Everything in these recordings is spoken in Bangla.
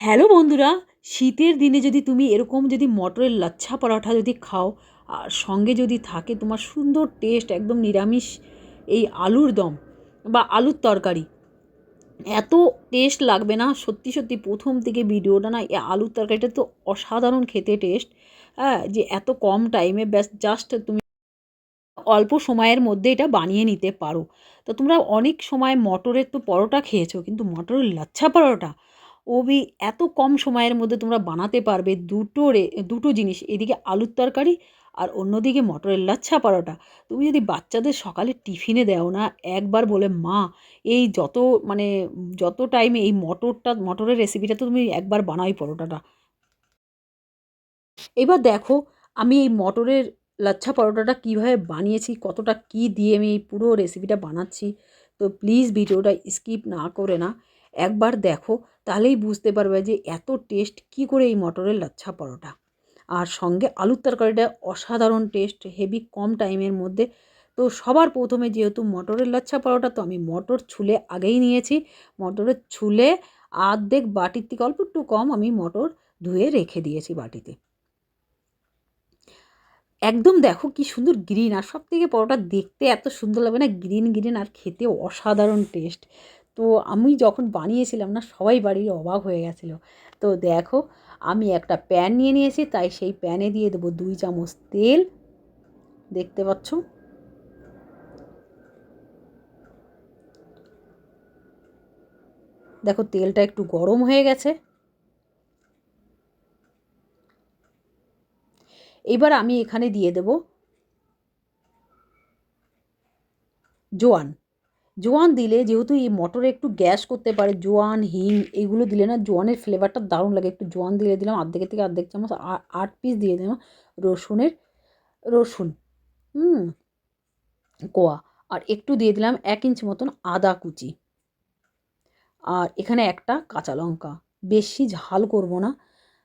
হ্যালো বন্ধুরা, শীতের দিনে যদি তুমি এরকম যদি মটরের লাচ্ছা পরোটা যদি খাও, আর সঙ্গে যদি থাকে তোমার সুন্দর টেস্ট একদম নিরামিষ এই আলুর দম বা আলুর তরকারি, এত টেস্ট লাগবে না। সত্যি সত্যি প্রথম থেকে ভিডিওটা না, এই আলুর তরকারিটা তো অসাধারণ খেতে টেস্ট হ্যাঁ যে এত কম টাইমে ব্যাস জাস্ট তুমি অল্প সময়ের মধ্যে এটা বানিয়ে নিতে পারো। তো তোমরা অনেক সময় মটরের তো পরোটা খেয়েছো, কিন্তু মটরের লাচ্ছা পরোটা ওবি এত কম সময়ের মধ্যে তোমরা বানাতে পারবে দুটো রে, দুটো জিনিস, এদিকে আলুর তরকারি আর অন্যদিকে মটরের লাচ্ছা পরোটা। তুমি যদি বাচ্চাদের সকালে টিফিনে দাও না, একবার বলে, মা, এই যত মানে যত টাইমে এই মটরটা, মটরের রেসিপিটা তো তুমি একবার বানাই পরোটাটা। এবার দেখো, আমি এই মটরের লাচ্ছা পরোটাটা কীভাবে বানিয়েছি, কতটা কী দিয়ে আমি এই পুরো রেসিপিটা বানাচ্ছি। তো প্লিজ ভিডিওটা স্কিপ না করে না। একবার দেখো তাহলেই বুঝতে পারবে যে এত টেস্ট কি করে এই মটরের লাচ্ছা পরোটা। আর সঙ্গে আলুর তরকারিটা অসাধারণ টেস্ট, হেভি কম টাইমের মধ্যে। তো সবার প্রথমে যেহেতু মটরের লাচ্ছা পরোটা, তো আমি মটর ছুলে আগেই নিয়েছি। মটরের ছুলে আর্ধেক বাটির থেকে অল্প একটু কম আমি মটর ধুয়ে রেখে দিয়েছি বাটিতে। একদম দেখো কি সুন্দর গ্রিন আর সব থেকে পরোটা দেখতে এত সুন্দর লাগবে না গ্রিন গ্রিন আর খেতে অসাধারণ টেস্ট। তো আমি যখন বানিয়েছিলাম না, সবাই বাড়ির অবাক হয়ে গেছিল। তো দেখো, আমি একটা প্যান নিয়ে নিয়েছি, তাই সেই প্যানে দিয়ে দেবো দুই চামচ তেল। দেখতে পাচ্ছ? দেখো, তেলটা একটু গরম হয়ে গেছে। এবার আমি এখানে দিয়ে দেব জোয়ান। জোয়ান দিলে যেহেতু এই মটরে একটু গ্যাস করতে পারে, জোয়ান, হিং, এগুলো দিলে না জোয়ানের ফ্লেভারটা দারুণ লাগে। একটু জোয়ান দিয়ে দিলাম আর্ধেকের থেকে আর্ধেক চামচ আট পিস দিয়ে দিলাম রসুনের, রসুন, হুম, কোয়া। আর একটু দিয়ে দিলাম এক ইঞ্চি মতন আদা কুচি। আর এখানে একটা কাঁচা লঙ্কা। বেশি ঝাল করব না,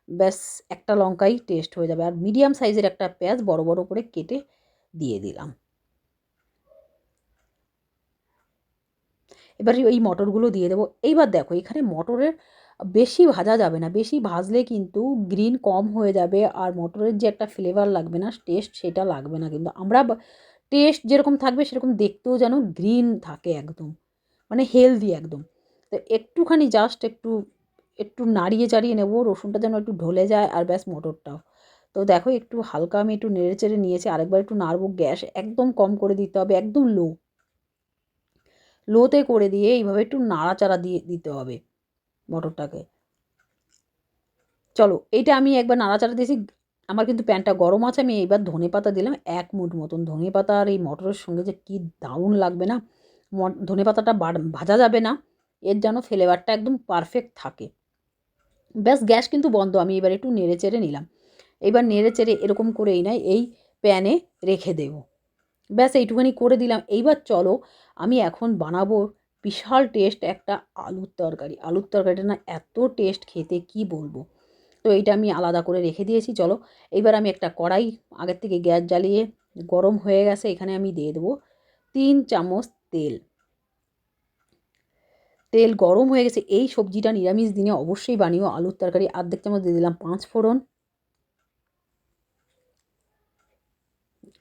ব্যাস একটা লঙ্কাই টেস্ট হয়ে যাবে। আর মিডিয়াম সাইজের একটা পেঁয়াজ বড় বড় করে কেটে দিয়ে দিলাম। এবার এই মটরগুলো দিয়ে দেবো। এইবার দেখো, এখানে মটরের বেশি ভাজা যাবে না। বেশি ভাজলে কিন্তু গ্রিন কম হয়ে যাবে আর মটরের যে একটা ফ্লেভার লাগবে না টেস্ট সেটা লাগবে না কিন্তু। আমরা টেস্ট যেরকম থাকবে সেরকম দেখতেও যেন গ্রিন থাকে একদম মানে হেলদি একদম। তো একটুখানি জাস্ট একটু একটু নাড়িয়ে চাড়িয়ে নেব, রসুনটা যেন একটু ঢলে যায় আর ব্যাস মটরটাও। তো দেখো, একটু হালকা আমি একটু নেড়ে চেড়ে নিয়েছি, আরেকবার একটু নাড়বো, গ্যাস একদম কম করে দিতে হবে, একদম লো লোতে করে দিয়ে এইভাবে একটু নাড়াচাড়া দিয়ে দিতে হবে মটরটাকে। চলো, এইটা আমি একবার নাড়াচাড়া দিয়েছি। আমার কিন্তু প্যানটা গরম আছে, আমি এইবার ধনে পাতা দিলাম এক মুঠ মতন। ধনে পাতা আর এই মটরের সঙ্গে যে কী দারুণ লাগবে না? ধনে পাতাটা ভাজা যাবে না। এর যেন ফ্লেভারটা একদম পারফেক্ট থাকে। ব্যাস, গ্যাস কিন্তু বন্ধ। আমি এবার একটু নেড়ে চেড়ে নিলাম। এবার নেড়ে চেড়ে এরকম করেই নাই এই প্যানে রেখে দেব। ব্যাস এইটুখানি করে দিলাম। এইবার চলো, আমি এখন বানাবো বিশাল টেস্ট একটা আলুর তরকারি। আলুর তরকারিটা না এত টেস্ট খেতে, কি বলব? তো এইটা আমি আলাদা করে রেখে দিয়েছি, চলো। এইবার আমি একটা কড়াই, আগের থেকে গ্যাস জ্বালিয়ে গরম হয়ে গেছে, এখানে আমি দিয়ে দেবো তিন চামচ তেল। তেল গরম হয়ে গেছে, এই সবজিটা নিরামিষ দিনে অবশ্যই বানিও। আলুর তরকারি আর্ধেক চামচ দিয়ে দিলাম পাঁচ ফোড়ন।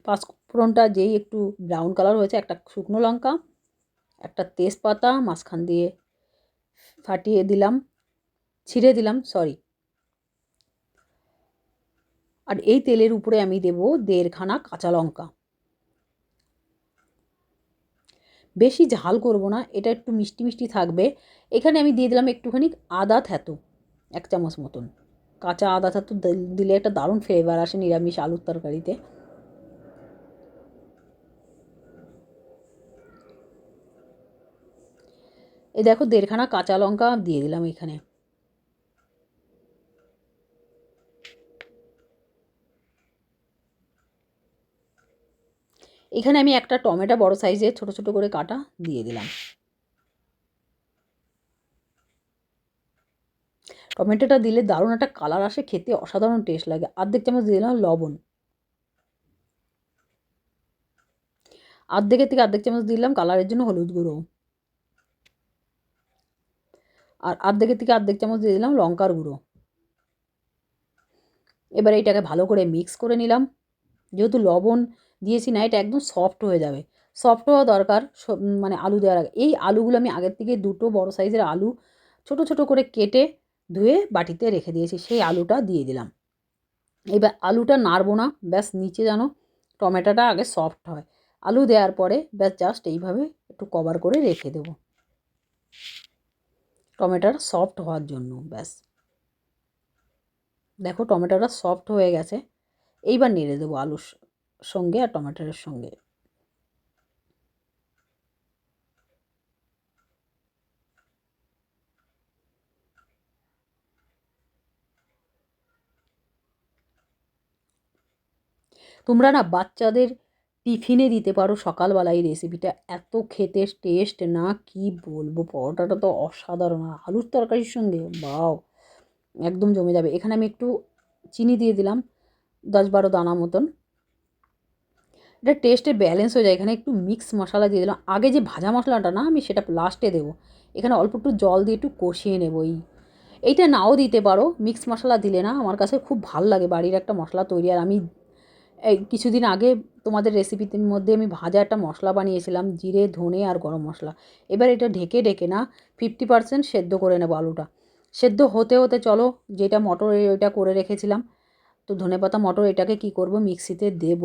পাঁচ ফোড়নটা যেই একটু ব্রাউন কালার হয়েছে, একটা শুকনো লঙ্কা, একটা তেজপাতা, মাঝখান দিয়ে ফাটিয়ে দিলাম, ছিঁড়ে দিলাম সরি আর এই তেলের উপরে আমি দেব দেড়খানা কাঁচা লঙ্কা। বেশি ঝাল করব না, এটা একটু মিষ্টি মিষ্টি থাকবে। এখানে আমি দিয়ে দিলাম একটুখানি আদা থ্যাতো এক চামচ মতন। কাঁচা আদা থ্যাতো দিলে একটা দারুণ ফ্লেভার আসে নিরামিষ আলুর তরকারিতে। এই দেখো দেড়খানা কাঁচা লঙ্কা দিয়ে দিলাম এখানে। এখানে আমি একটা টমেটো বড় সাইজের ছোট ছোট করে কাটা দিয়ে দিলাম। টমেটোটা দিলে দারুণ একটা কালার আসে, খেতে অসাধারণ টেস্ট লাগে। আর্ধেক চামচ দিয়ে দিলাম লবণ। আর্ধেকের থেকে আর্ধেক চামচ দিলাম কালারের জন্য হলুদ গুঁড়ো। আর আর্ধেকের থেকে আর্ধেক চামচ দিয়ে দিলাম লঙ্কার গুঁড়ো। এবার এইটাকে ভালো করে মিক্স করে নিলাম। যেহেতু লবণ দিয়েছি না, এটা একদম সফট হয়ে যাবে। সফট হওয়া দরকার মানে আলু দেওয়ার আগে। এই আলুগুলো আমি আগের থেকে দুটো বড় সাইজের আলু ছোট ছোট করে কেটে ধুয়ে বাটিতে রেখে দিয়েছি। সেই আলুটা দিয়ে দিলাম। এবার আলুটা নাড়বো না, ব্যাস নিচে যেন টমেটোটা আগে সফট হয়। আলু দেওয়ার পরে ব্যাস জাস্ট এইভাবে একটু কভার করে রেখে দেবো। টমেটোটা সফট হওয়ার জন্য, ব্যাস। দেখো টমেটোটা সফট হয়ে গেছে। এইবার নেড়ে দেবো আলুর সঙ্গে আর টমেটোর সঙ্গে। তোমরা না বাচ্চাদের টিফিনে দিতে পারো সকালবেলা এই রেসিপিটা এত খেতে টেস্ট না, কি বলব? পরোটাটা তো অসাধারণ। আলুর তরকারির সঙ্গে, বাও, একদম জমে যাবে। এখানে আমি একটু চিনি দিয়ে দিলাম দশ বারো দানা মতন। এটা টেস্টে ব্যালেন্স হয়ে যায়। এখানে একটু মিক্স মশলা দিয়ে দিলাম। আগে যে ভাজা মশলাটা না, আমি সেটা লাস্টে দেবো। এখানে অল্প একটু জল দিয়ে একটু কষিয়ে নেব এই। এইটা নাও দিতে পারো। মিক্স মশলা দিলে না, আমার কাছে খুব ভালো লাগে। বাড়ির একটা মশলা তৈরি। আর আমি এই কিছুদিন আগে তোমাদের রেসিপির মধ্যে আমি ভাজা একটা মশলা বানিয়েছিলাম, জিরে, ধনে আর গরম মশলা। এবার এটা ঢেকে ঢেকে না ফিফটি পার্সেন্ট সেদ্ধ করে নেব আলুটা। সেদ্ধ হতে হতে চলো, যেটা মটর ওইটা করে রেখেছিলাম। তো ধনে পাতা, মটর এটাকে কি করব? মিক্সিতে দেব।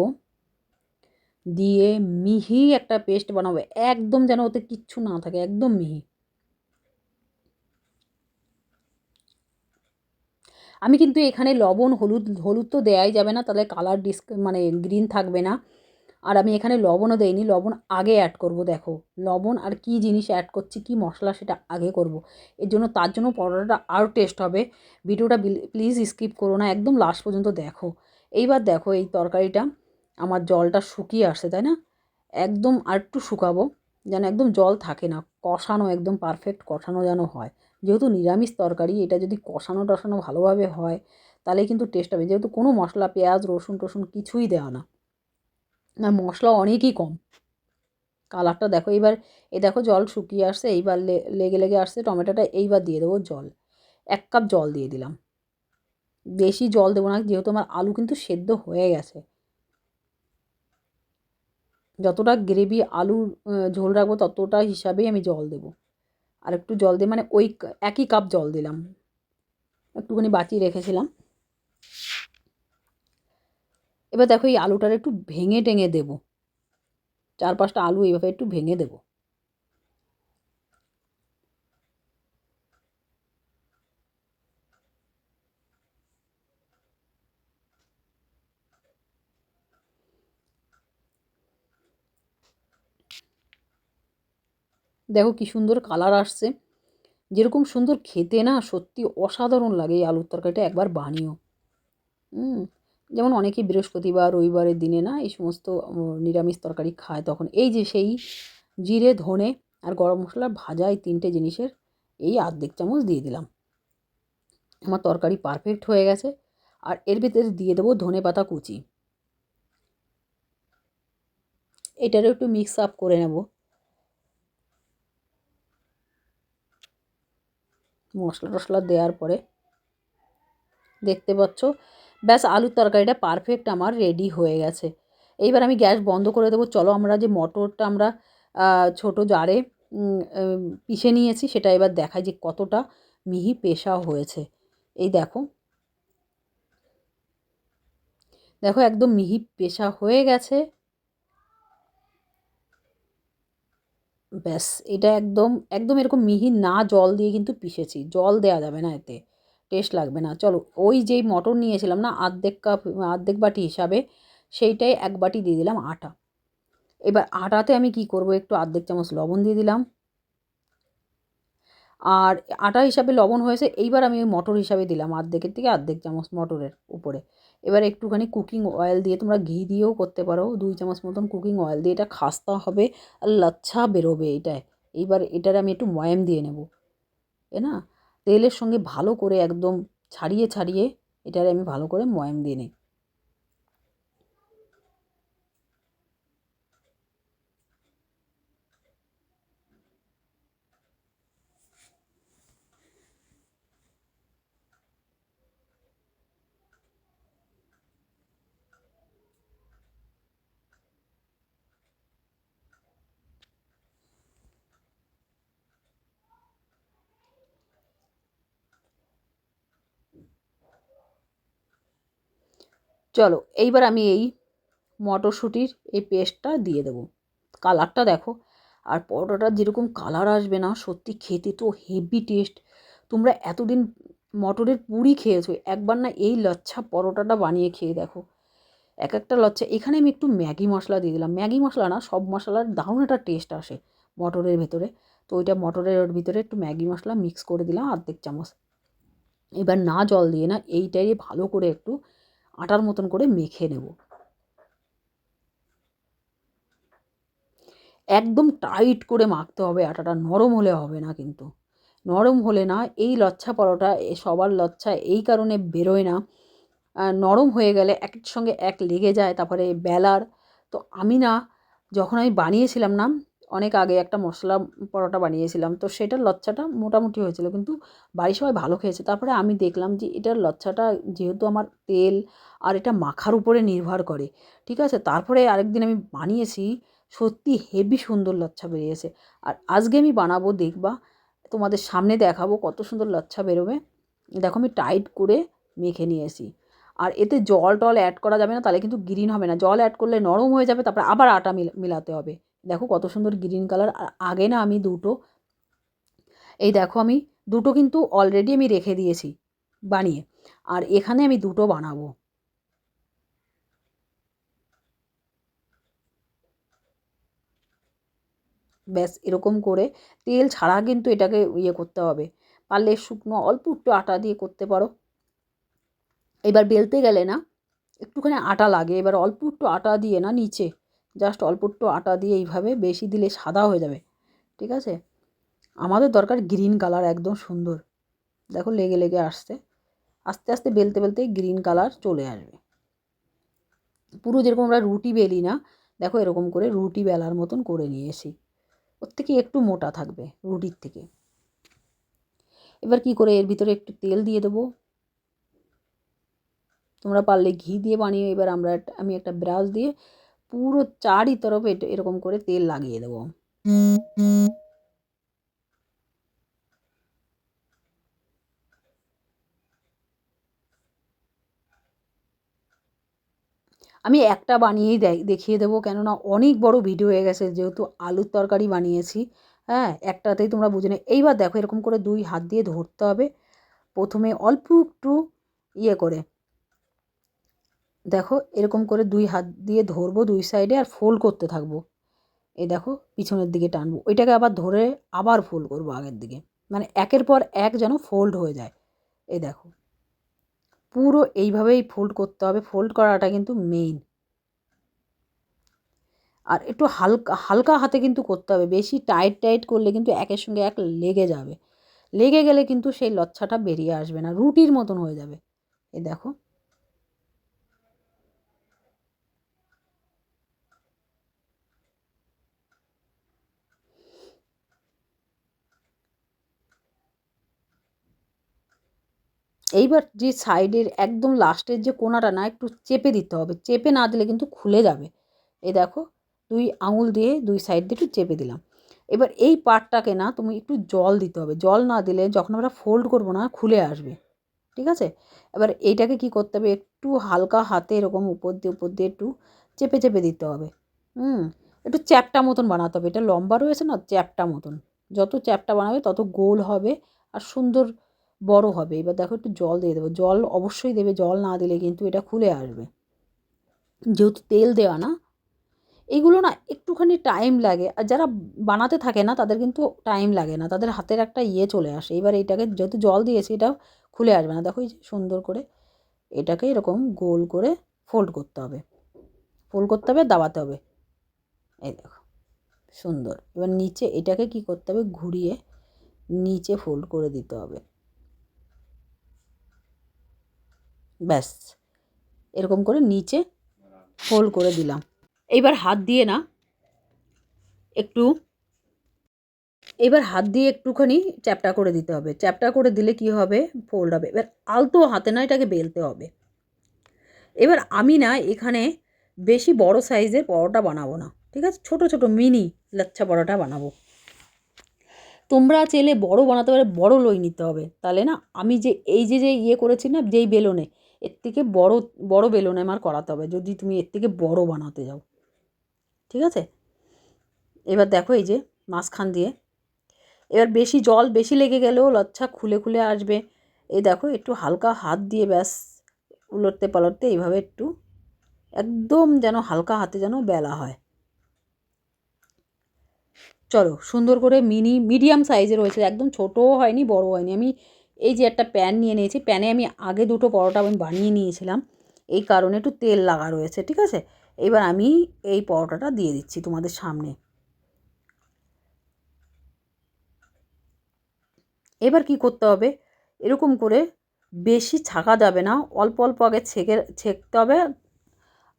দিয়ে মিহি একটা পেস্ট বানাবো, একদম যেন ওতে কিচ্ছু না থাকে, একদম মিহি। আমি কিন্তু এখানে লবণ, হলুদ হলুদ তো দেওয়াই যাবে না, তাহলে কালার ডিস মানে গ্রিন থাকবে না। আর আমি এখানে লবণও দেইনি, লবণ আগে অ্যাড করব, দেখো। লবণ আর কি জিনিস অ্যাড করছি, কি মশলা সেটা আগে করব। এর জন্য, তার জন্য পরোটাটা আরও টেস্ট হবে। ভিডিওটা প্লিজ স্কিপ করো না, একদম লাস্ট পর্যন্ত দেখো। এইবার দেখো এই তরকারিটা, আমার জলটা শুকিয়ে আসছে, তাই না? একদম আর একটু শুকাবো, যেন একদম জল থাকে না। কষানো, একদম পারফেক্ট কষানো যেন হয়। যেহেতু নিরামিষ তরকারি, এটা যদি কষানো টষানো ভালোভাবে হয়, তাহলে কিন্তু টেস্ট হবে। যেহেতু কোনো মশলা, পেঁয়াজ, রসুন টসুন কিছুই দেওয়া না। আর মশলা অনেকই কম। কালারটা দেখো, এইবার এই দেখো জল শুকিয়ে আসছে, এইবার লেগে লেগে আসছে, টমেটোটা এইবার দিয়ে দেবো জল। এক কাপ জল দিয়ে দিলাম। বেশি জল দেবো না, যেহেতু আমার আলু কিন্তু সেদ্ধ হয়ে গেছে। যতটা গ্রেভি আলুর ঝোল রাখব ততটা হিসাবেই আমি জল দেবো। আর একটু জল দিয়ে মানে ওই একই কাপ জল দিলাম। একটুখানি বাঁচিয়ে রেখেছিলাম। এবার দেখো এই আলুটার একটু ভেঙে টেঙে দেবো। চার পাঁচটা আলু এইভাবে একটু ভেঙে দেবো। দেখো কি সুন্দর কালার আসছে। যেরকম সুন্দর খেতে না সত্যি অসাধারণ লাগে এই আলুর তরকারিটা একবার বানিও। যেমন অনেকেই বৃহস্পতিবার, রবিবারের দিনে না এই সমস্ত নিরামিষ তরকারি খায় তখন। এই যে সেই জিরে, ধনে আর গরম মশলা ভাজা এই তিনটে জিনিসের এই আর্ধেক চামচ দিয়ে দিলাম। আমার তরকারি পারফেক্ট হয়ে গেছে। আর এর ভিতরে দিয়ে দেবো ধনে পাতা কুচি। এটারও একটু মিক্স আপ করে নেব। মশলা টশলা দেওয়ার পরে দেখতে পাচ্ছ, ব্যাস আলুর তরকারিটা পারফেক্ট আমার রেডি হয়ে গেছে। এইবার আমি গ্যাস বন্ধ করে দেবো। চলো আমরা যে মটরটা আমরা ছোট জারে পিষে নিয়েছি, সেটা এবার দেখাই যে কতটা মিহি পেশা হয়েছে। এই দেখো। দেখো একদম মিহি পেশা হয়ে গেছে। ব্যাস, এটা একদম একদম এরকম মিহি না জল দিয়ে কিন্তু পিষেছি। জল দেওয়া যাবে না এতে, টেস্ট লাগবে না। চলো, ওই যেই মটর নিয়েছিলাম না, আর্ধেক কাপ, আর্ধেক বাটি হিসাবে, সেইটাই এক বাটি দিয়ে দিলাম আটা। এবার আটাতে আমি কি করব, একটু আর্ধেক চামচ লবণ দিয়ে দিলাম। আর আটা হিসাবে লবণ হয়েছে, এইবার আমি ওই মটর হিসাবে দিলাম আর্ধেকের থেকে আর্ধেক চামচ মটরের উপরে। এবার একটুখানি কুকিং অয়েল দিয়ে তোমরা ঘি দিয়েও করতে পারো, দুই চামচ মতন কুকিং অয়েল দিয়ে। এটা খাস্তা হবে আর লাচ্ছা বেরোবে এটায়। এইবার এটার আমি একটু ময়াম দিয়ে নেব। এ না? তেলের সঙ্গে ভালো করে একদম ছাড়িয়ে ছাড়িয়ে এটার আমি ভালো করে ময়াম দিয়ে নিই। চলো, এইবার আমি এই মটরশুঁটির এই পেস্টটা দিয়ে দেবো। কালারটা দেখো, আর পরোটাটার যেরকম কালার আসবে না, সত্যি খেতে তো হেভি টেস্ট। তোমরা এতদিন মটরের পুরি খেয়েছো, একবার না এই লচ্ছা পরোটাটা বানিয়ে খেয়ে দেখো। এক একটা লচ্ছা, এখানে আমি একটু ম্যাগি মশলা দিয়ে দিলাম। ম্যাগি মশলা না, সব মশলার দারুণ একটা টেস্ট আসে মটরের ভেতরে। তো ওইটা মটরের ভিতরে একটু ম্যাগি মশলা মিক্স করে দিলাম অর্ধেক চামচ। এবার না জল দিয়ে না, এইটাই ভালো করে একটু আটার মতন করে মেখে নেব। একদম টাইট করে মাখতে হবে, আটাটা নরম হলে হবে না কিন্তু। নরম হলে না, এই লচ্ছা পরোটা সবার লচ্ছা এই কারণে বেরোয় না। নরম হয়ে গেলে একের সঙ্গে এক লেগে যায়, তারপরে বেলার। তো আমি না, যখন আমি বানিয়েছিলাম না অনেক আগে একটা মশলা পরোটা বানিয়েছিলাম। তো সেটার লচ্ছাটা মোটামুটি হয়েছিল। কিন্তু বাড়ির সবাই ভালো খেয়েছে। তারপরে আমি দেখলাম যে এটার লচ্ছাটা যেহেতু আমার তেল আর এটা মাখার উপরে নির্ভর করে, ঠিক আছে? তারপরে আরেকদিন আমি বানিয়েছি, সত্যি হেভি সুন্দর লচ্ছা বেরিয়েছে। আর আজকে আমি বানাবো, দেখবা, তোমাদের সামনে দেখাবো কত সুন্দর লচ্ছা বেরোবে। দেখো, আমি টাইট করে মেখে নিয়েছি। আর এতে জল টল অ্যাড করা যাবে না, তাহলে কিন্তু গ্রিন হবে না। জল অ্যাড করলে নরম হয়ে যাবে, তারপরে আবার আটা মিলাতে হবে। দেখো কত সুন্দর গ্রিন কালার আর আগে না আমি দুটো, এই দেখো আমি দুটো কিন্তু অলরেডি আমি রেখে দিয়েছি বানিয়ে, আর এখানে আমি দুটো বানাবো। ব্যাস, এরকম করে তেল ছাড়া কিন্তু এটাকে ইয়ে করতে হবে, পারলে শুকনো অল্প একটু আটা দিয়ে করতে পারো। এবার বেলতে গেলে না, একটুখানি আটা লাগে, এবার অল্প একটু আটা দিয়ে না, নিচে জাস্ট অল্প একটু আটা দিয়ে এইভাবে বেশি দিলে সাদা হয়ে যাবে, ঠিক আছে? আমাদের দরকার গ্রিন কালার, একদম সুন্দর। দেখো লেগে লেগে আসছে। আস্তে আস্তে বেলতে বেলতে গ্রিন কালার চলে আসবে। পুরো যেরকম আমরা রুটি বেলি না, দেখো এরকম করে রুটি বেলার মতন করে নিয়েছি। ওর থেকে একটু মোটা থাকবে রুটির থেকে। এবার কি করে এর ভিতরে একটু তেল দিয়ে দেবো? তোমরা পারলে ঘি দিয়ে বানিয়ে, এবার আমরা আমি একটা ব্রাশ দিয়ে পুরো চারি তরফ এরকম করে তেল লাগিয়ে দেবো। আমি একটা বানিয়েই দেখিয়ে দেবো, কেননা অনেক বড় ভিডিও হয়ে গেছে, যেহেতু আলুর তরকারি বানিয়েছি হ্যাঁ একটাতেই তোমরা বুঝে নেই এইবার দেখো এরকম করে দুই হাত দিয়ে ধরতে হবে। প্রথমে অল্প একটু ইয়ে করে দেখো এরকম করে দুই হাত দিয়ে ধরবো দুই সাইডে আর ফোল্ড করতে থাকব। এই দেখো পিছনের দিকে টানবো। ওইটাকে আবার ধরে আবার ফোল্ড করব আগের দিকে। মানে একের পর এক যেন ফোল্ড হয়ে যায়। এই দেখো। পুরো এইভাবেই ফোল্ড করতে হবে। ফোল্ড করাটা কিন্তু মেইন আর একটু হালকা হালকা হাতে কিন্তু করতে হবে। বেশি টাইট টাইট করলে কিন্তু একের সঙ্গে এক লেগে যাবে। লেগে গেলে কিন্তু সেই লচ্ছাটা বেরিয়ে আসবে না। রুটির মতন হয়ে যাবে। এই দেখো। এইবার যে সাইডের একদম লাস্টের যে কোনাটা না একটু চেপে দিতে হবে। চেপে না দিলে কিন্তু খুলে যাবে। এই দেখো, দুই আঙুল দিয়ে দুই সাইড দিয়ে একটু চেপে দিলাম। এবার এই পার্টটাকে না তুমি একটু জল দিতে হবে। জল না দিলে যখন আমরা ফোল্ড করব না, খুলে আসবে। ঠিক আছে? এবার এইটাকে কি করতে হবে? একটু হালকা হাতে এরকম উপর দিয়ে উপর দিয়ে একটু চেপে চেপে দিতে হবে। হুম? একটু চ্যাপটা মতন বানাতে হবে। এটা লম্বা রয়েছে না, চ্যাপটা মতন। যত চ্যাপটা বানাবে তত গোল হবে। আর সুন্দর বড় হবে। এবার দেখো একটু জল দিয়ে দেবো। জল অবশ্যই দেবে, জল না দিলে কিন্তু এটা খুলে আসবে। যেহেতু তেল দেওয়া না এইগুলো না একটুখানি টাইম লাগে। আর যারা বানাতে থাকে না, তাদের কিন্তু টাইম লাগে না। তাদের হাতের একটা ইয়ে চলে আসে। এবার এটাকে যেহেতু জল দিয়েছি, এটা খুলে আসবে না। দেখো এই সুন্দর করে এটাকে এরকম গোল করে ফোল্ড করতে হবে। ফোল্ড করতে হবে, দাবাতে হবে। এই দেখো, সুন্দর। এবার নিচে এটাকে কি করতে হবে? ঘুরিয়ে নিচে ফোল্ড করে দিতে হবে। ব্যাস। এরকম করে নিচে ফোল্ড করে দিলাম। এইবার হাত দিয়ে না, একটু, এবার হাত দিয়ে একটুখানি চ্যাপটা করে দিতে হবে। চ্যাপটা করে দিলে কি হবে? ফোল্ড হবে। এবার আলতো হাতে না এটাকে বেলতে হবে। এবার আমি না এখানে বেশি বড় সাইজের পরোটা বানাবো না, ঠিক আছে? ছোট ছোট, মিনি লাচ্ছা পরোটা বানাবো। তোমরা চেলে বড় বানাতে পারে, বড় লই নিতে হবে। তাহলে না, আমি যে, এই যে যে ইয়ে করেছি না, যেই বেলনে এর থেকে বড় বড় বেলনে আমার করাতে হবে, যদি তুমি এর থেকে বড় বানাতে যাও। ঠিক আছে? এবার দেখো এই যে মাঝখান দিয়ে। এবার বেশি জল বেশি লেগে গেলেও লচ্ছা খুলে খুলে আসবে। এই দেখো, একটু হালকা হাত দিয়ে ব্যাস উলটতে পালটতে এইভাবে একটু একদম যেন হালকা হাতে যেন বেলা হয়। চলো সুন্দর করে মিনি, মিডিয়াম সাইজের হয়েছে একদম ছোটোও হয়নি বড় হয়নি। আমি এই যে একটা প্যান নিয়ে নিয়েছি। প্যানে আমি আগে দুটো পরোটা আমি বানিয়ে নিয়েছিলাম। এই কারণে একটু তেল লাগা রয়েছে, ঠিক আছে? এবার আমি এই পরোটাটা দিয়ে দিচ্ছি তোমাদের সামনে। এবার কি করতে হবে? এরকম করে বেশি ছাকা যাবে না। অল্প অল্প আগে ছেঁকে, ছেঁকতে হবে।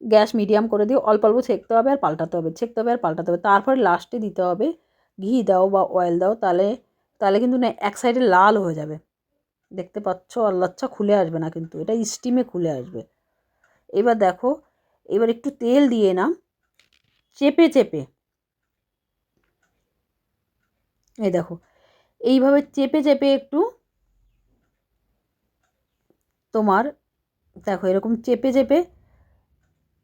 গ্যাস মিডিয়াম করে দিয়ে অল্প অল্প ছেঁকতে হবে আর পাল্টাতে হবে। ছেঁকতে হবে আর পাল্টাতে হবে। তারপরে লাস্টে দিতে হবে। ঘি দাও বা অয়েল দাও, তাহলে তাহলে কিন্তু না এক সাইডে লাল হয়ে যাবে। দেখতে পাচ্ছ, আল্লাচ্ছা খুলে আসবে না কিন্তু, এটা স্টিমে খুলে আসবে। এবার দেখো, এবার একটু তেল দিয়ে না, চেপে চেপে। এই দেখো, এইভাবে চেপে চেপে একটু তোমার, দেখো এরকম চেপে চেপে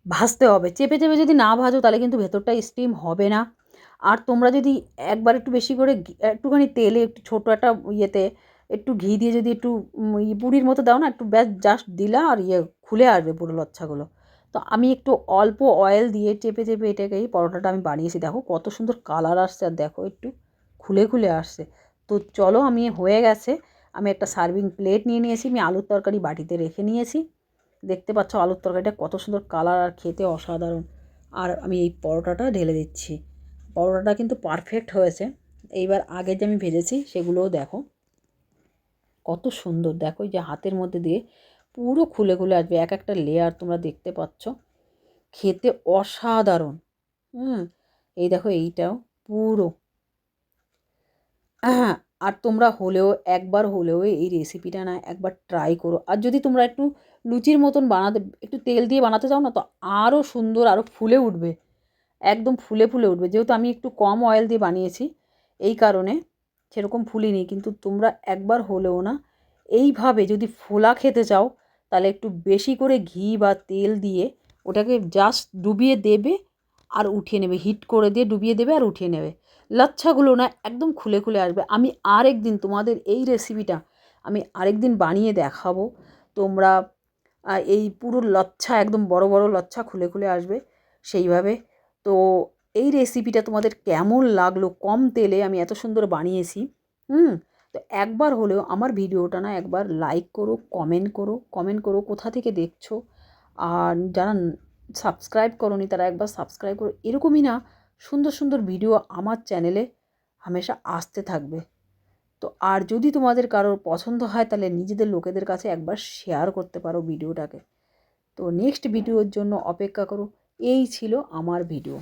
ভাজতে হবে। চেপে চেপে যদি না ভাজো তাহলে কিন্তু ভেতরটা স্টিম হবে না। আর তোমরা যদি একবার একটু বেশি করে একটুখানি তেলে একটু ছোটো একটা ইয়েতে একটু ঘি দিয়ে যদি একটু পুরীর মতো দাও না, একটু ব্যাস জাস্ট দিলা আর ইয়ে খুলে আসবে পুরো লচ্ছাগুলো। তো আমি একটু অল্প অয়েল দিয়ে চেপে চেপে এটাকে এই পরোটাটা আমি বানিয়েছি। দেখো কত সুন্দর কালার আসছে আর দেখো একটু খুলে খুলে আসছে। তো চলো আমি হয়ে গেছে। আমি একটা সার্ভিং প্লেট নিয়ে নিয়েছি, আমি আলুর তরকারি বাটিতে রেখে নিয়েছি। দেখতে পাচ্ছ আলুর তরকারিটা কত সুন্দর কালার আর খেতে অসাধারণ। আর আমি এই পরোটাটা ঢেলে দিচ্ছি। পরোটাটা কিন্তু পারফেক্ট হয়েছে। এইবার আগে যে আমি ভেজেছি সেগুলোও দেখো। কত সুন্দর। দেখো যে হাতের মধ্যে দিয়ে পুরো খুলে খুলে আসবে, এক একটা লেয়ার তোমরা দেখতে পাচ্ছ। খেতে অসাধারণ। হুম, এই দেখো এইটাও পুরো। আর তোমরা হলেও, একবার হলেও এই রেসিপিটা না একবার ট্রাই করো। আর যদি তোমরা একটু লুচির মতন বানাতে, একটু তেল দিয়ে বানাতে চাও না, তো আরও সুন্দর আরও ফুলে উঠবে। একদম ফুলে ফুলে উঠবে। যেহেতু আমি একটু কম অয়েল দিয়ে বানিয়েছি, এই কারণে সেরকম ফুলিনি কিন্তু তোমরা একবার হলেও না, এইভাবে যদি ফোলা খেতে চাও, তাহলে একটু বেশি করে ঘি বা তেল দিয়ে ওটাকে জাস্ট ডুবিয়ে দেবে আর উঠিয়ে নেবে। হিট করে দিয়ে ডুবিয়ে দেবে আর উঠিয়ে নেবে। লাচ্ছাগুলো না একদম খুলে খুলে আসবে। আমি আরেক দিন তোমাদের এই রেসিপিটা আমি আরেক দিন বানিয়ে দেখাবো। তোমরা এই পুরো লচ্ছা, একদম বড় বড় লচ্ছা খুলে খুলে আসবে সেইভাবে। তো এই রেসিপিটা তোমাদের কেমন লাগল? কম তেলে আমি এত সুন্দর বানিয়েছি। হুম? তো একবার হলেও আমার ভিডিওটা না একবার লাইক করো কমেন্ট করো কমেন্ট করো কোথা থেকে দেখছ। আর যারা সাবস্ক্রাইব করনি তারা একবার সাবস্ক্রাইব করো। এরকমই না, সুন্দর সুন্দর ভিডিও আমার চ্যানেলে হামেশা আসতে থাকবে। তো আর যদি তোমাদের কারোর পছন্দ হয়, তাহলে নিজেদের লোকেদের কাছে একবার শেয়ার করতে পারো ভিডিওটাকে তো নেক্সট ভিডিওর জন্য অপেক্ষা করো। এই ছিল আমার ভিডিও